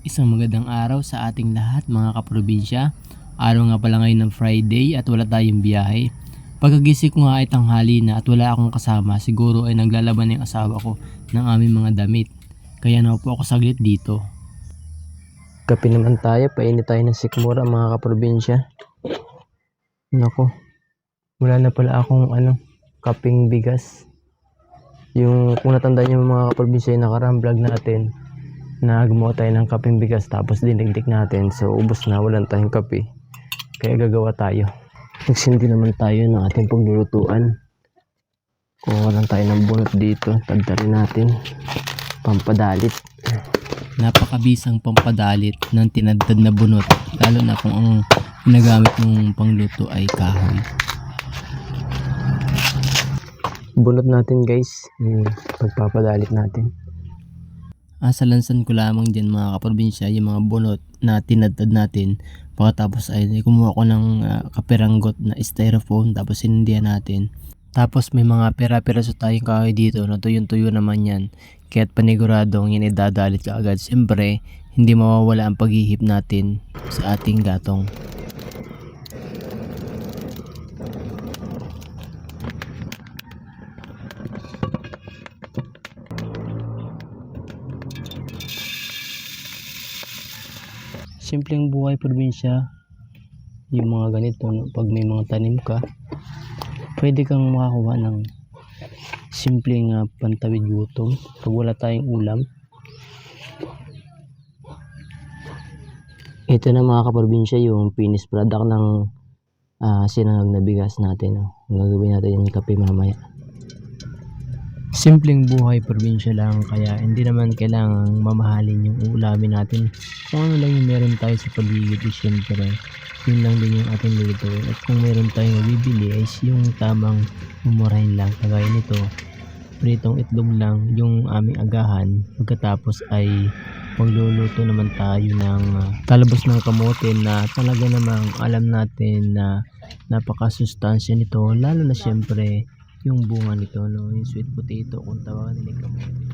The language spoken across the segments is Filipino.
Isang magandang araw sa ating lahat mga kaprobinsya. Araw nga pala ngayon ng Friday at wala tayong biyahe. Pagkagising ko nga ay tanghali na at wala akong kasama, siguro ay naglalaban ng asawa ko ng aming mga damit. Kaya naupo ako saglit dito. Kape naman tayo, painit tayo ng sikmura mga kaprobinsya. Nako, wala na pala akong ano, kaping bigas. Yung kung natandaan yung mga kaprobinsya yung nakarang vlog natin, na gumawa tayo ng kapeng bigas tapos dinigdik natin. So, ubos na, walang tayong kape. Kaya gagawa tayo. Nagsindi naman tayo ng ating paglulutuan. Kuha lang tayo ng bunot dito. Tagdarin natin. Pampadalit. Napakabisang pampadalit ng tinadtad na bunot. Lalo na kung ang ginagamit mong pangluto ay kahoy. Bunot natin guys. Yung pagpapadalit natin. Asalansan ko lamang dyan mga kaprobinsya yung mga bunot na tinadtad natin. Pagkatapos ay kumuha ko ng ah, kapiranggot na styrofoam tapos sinindihan natin. Tapos may mga pera-peraso tayong kahoy dito na tuyong-tuyo naman yan. Kaya't paniguradong yan idadalit ka agad. Siyempre, hindi mawawala ang paghihip natin sa ating gatong. Simpleng buhay probinsya yung mga ganito no? pag may mga tanim ka pwede kang makakuha ng simpleng uh, pantawid gutom pag wala tayong ulam ito na mga kaprobinsya yung finished product ng uh, sinangag na bigas natin no? gagawin natin yung kape mamaya simpleng buhay probinsya lang kaya hindi naman kailangang mamahalin yung ulamin natin. Kung ano lang yung meron tayo sa paligid is syempre yun lang din yung ating lutuin at kung meron tayong mabibili is yung tamang mumurahin lang. Kagaya nito pritong itlog lang yung aming agahan. Pagkatapos ay magluluto naman tayo ng ah, talabos ng kamote na talaga namang alam natin na napakasustansya nito. Lalo na syempre yung bunga nito no yung sweet potato kung tawagan nila kamote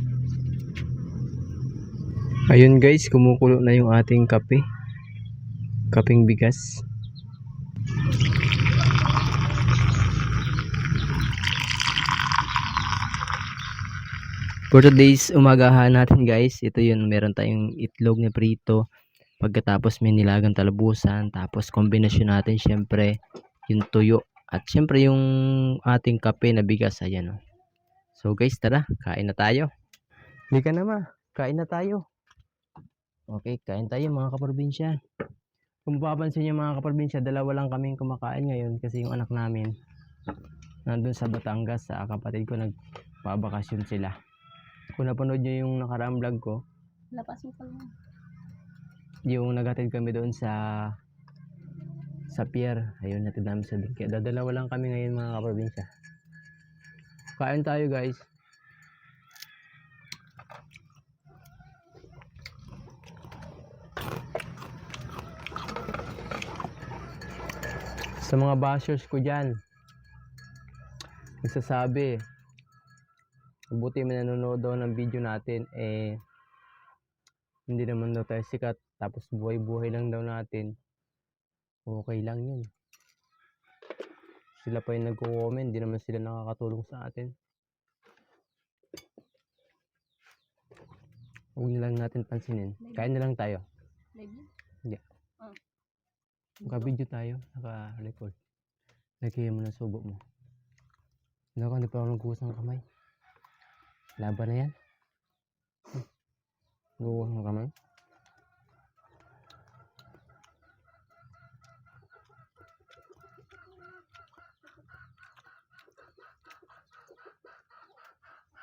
Ayun guys, kumukulo na yung ating kape. Kapeng bigas. For today's umagahan natin guys, ito yun, meron tayong itlog na prito. Pagkatapos may nilagang talabusan, tapos kombinasyon natin syempre yung tuyo. At syempre yung ating kape na bigas, ayan o. So guys, tara, kain na tayo. Hindi ka na ma, kain na tayo. Okay, kain tayo mga kaprobinsya. Kung mapapansin niyo mga kaprobinsya, dalawa lang kaming kumakain ngayon kasi yung anak namin nandun sa Batangas sa kapatid ko nagpabakasyon sila. Kung napanood niyo yung nakaraang vlog ko, Lapas mo pala. yung naghatid kami doon sa sa pier. Ayun, natid namin sa. Kaya dadalawa lang kami ngayon mga kaprobinsya. Kain tayo guys. Sa mga bashers ko dyan, nagsasabi, mabuti may nanonood daw ng video natin, eh, hindi naman daw tayo sikat, tapos buhay-buhay lang daw natin, okay lang yun. Sila pa yung nagko-comment, hindi naman sila nakakatulong sa atin. Huwag na lang natin pansinin. Kain na lang tayo. Live yun? Naka-video tayo, naka-record. Lagyan mo ng subo mo. Ako, hindi pa ako nagkuhas ng kamay. Laban na yan. Hmm. Nagkuhas ng kamay.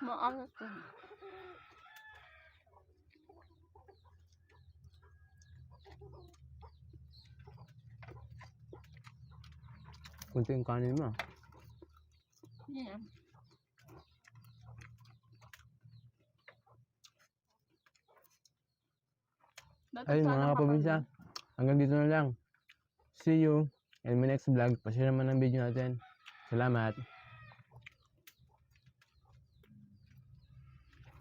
Maalat ko. Kunti yung kanin mo. ah. Yeah. Sana mga kaprobinsya, hanggang dito na lang. See you in my next vlog. Pashare naman ang video natin. Salamat.